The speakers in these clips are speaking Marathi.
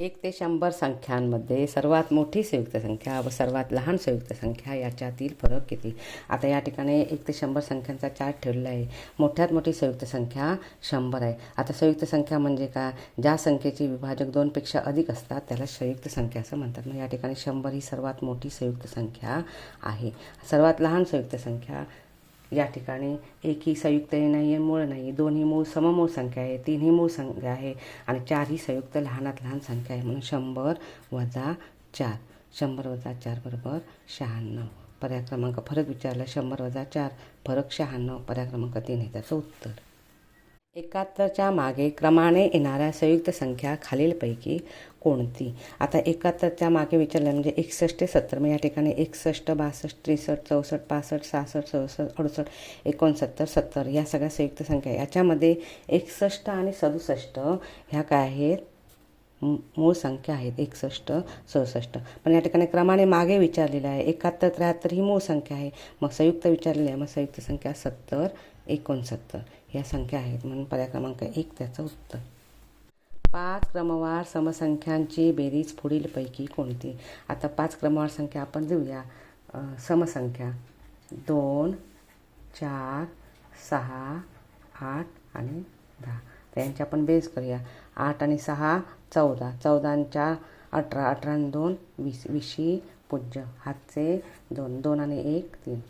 एक ते शंभर संख्यांमध्ये सर्वात मोठी संयुक्त संख्या व सर्वात लहान संयुक्त संख्या याच्यातील फरक किती? आता या ठिकाणी एक ते शंभर संख्यांचा चार्ट ठेवलेला आहे. मोठ्यात मोठी संयुक्त संख्या शंभर आहे. आता संयुक्त संख्या म्हणजे का ज्या संख्येचे विभाजक दोनपेक्षा अधिक असतात त्याला संयुक्त संख्या असं म्हणतात. मग या ठिकाणी शंभर ही सर्वात मोठी संयुक्त संख्या आहे. सर्वात लहान संयुक्त संख्या या ठिकाणी एक ही संयुक्त नाही आहे मूळ नाही दोन्ही मूळ सममूळ संख्या आहे तीनही मूळ संख्या आहे आणि चारही संयुक्त लहानात लहान संख्या आहे. म्हणून शंभर वजा चार शंभर वजा चार बरोबर शहाण्णव. पर्याय क्रमांक फरक विचारला शंभर वजा चार फरक शहाण्णव पर्याय क्रमांक तीन आहे त्याचं उत्तर. एकाहत्तरच्या मागे क्रमाने येणाऱ्या संयुक्त संख्या खालीलपैकी कोणती? आता एकाहत्तरच्या मागे विचारलं म्हणजे एकसष्ट ते सत्तर. मग या ठिकाणी एकसष्ट बासष्ट त्रेसष्ट चौसष्ट पासष्ट सहासष्ट चौसष्ट अडुसष्ट एकोणसत्तर सत्तर या सगळ्या संयुक्त संख्या. आहे. याच्यामध्ये एकसष्ट आणि सदुसष्ट ह्या काय आहेत? मूळ संख्या आहेत एकसष्ट सदुसष्ट पण या ठिकाणी क्रमाने मागे विचारलेलं आहे एकाहत्तर त्र्याहत्तर ही मूळ संख्या आहे. मग संयुक्त विचारलेली आहे मग संयुक्त संख्या सत्तर एकोणसत्तर. या संख्या आहेत म्हणून पर्याय क्रमांक एक त्याचं उत्तर. पाच क्रमवार समसंख्यांची बेरीज पुढीलपैकी कोणती? आता पाच क्रमवार संख्या आपण देऊया. समसंख्या. दोन चार सहा आठ आणि दहा. तर यांची आपण बेस करूया. आठ आणि सहा चौदा. चौदा आणि चार अठरा अठरा आणि दोन वीस विशी पूज्य. हातचे दोन दोन आणि एक तीन.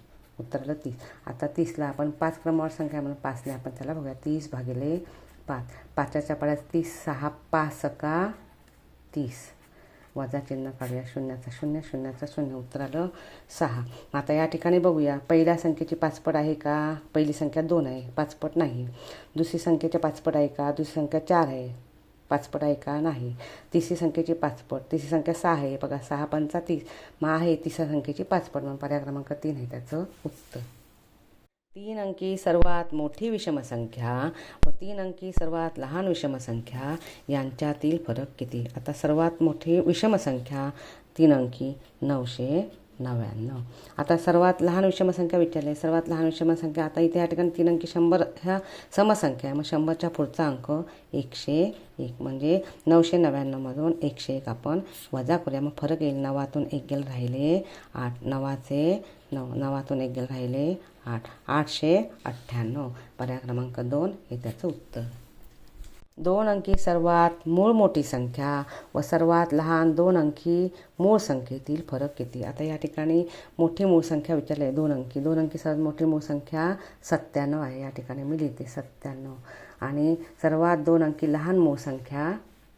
उत्तरलं तीस. आता तीसला आपण पाच क्रमवार संख्या म्हणून पाचने आपण त्याला बघूया. तीस भागिले पाच. पाचाच्या पाड्यात तीस सहा पाच सका तीस. वजा चिन्ह काढूया. शून्याचा शून्य शून्याचा शून्य. उत्तर आलं सहा. आता या ठिकाणी बघूया. पहिल्या संख्येची पाचपट आहे का? पहिली संख्या दोन आहे. पाचपट नाही. दुसरी संख्येच्या पाचपट आहे का? दुसरी संख्या चार आहे. पाचपट आहे का नाही? तिसरी संख्येची पाचपट. तिसरी संख्या सहा आहे. बघा सहा पंचा तीस. मग आहे तिसऱ्या संख्येची पाचपट. म्हणून पर्याय क्रमांक तीन आहे त्याचं उत्तर. तीन अंकी सर्वात मोठी विषमसंख्या व तीन अंकी सर्वात लहान विषमसंख्या यांच्यातील फरक किती? आता सर्वात मोठी विषमसंख्या तीन अंकी नऊशे नव्याण्णव. आता सर्वात लहान विषमसंख्या विचारली. सर्वात लहान विषमसंख्या आता इथे या ठिकाणी तीन अंकी शंभर ह्या समसंख्या आहे. मग शंभरच्या पुढचा अंक एकशे एक म्हणजे नऊशे नव्याण्णवमधून एकशे एक आपण वजा करूया. मग फरक येईल. नवातून एक गेल राहिले आठ. नवाचे नऊ नवातून एक गेल राहिले आठ. आठशे अठ्ठ्याण्णव. पर्याय क्रमांक दोन हे त्याचं उत्तर. दोन अंकी सर्वात मूळ मोठी संख्या व सर्वात लहान दोन अंकी मूळ संख्येतील फरक किती? आता या ठिकाणी मोठी मूळ संख्या विचारली. आहे दोन अंकी. दोन अंकी सर्वात मोठी मूळ संख्या सत्त्याण्णव आहे. या ठिकाणी मी लिहिते सत्त्याण्णव. आणि सर्वात दोन अंकी लहान मूळ संख्या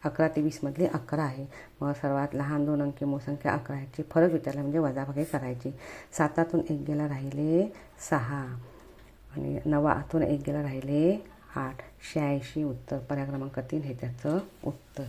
अकरा ते वीसमधली अकरा आहे. मग सर्वात लहान दोन अंकी मूळ संख्या अकरा याची फरक विचारला म्हणजे वजाभागी करायची. सातातून एक गेला राहिले सहा. आणि नवातून एक गेला राहिले आठ शहाऐंशी उत्तर. पर्याय क्रमांक तीन हे त्याचं उत्तर.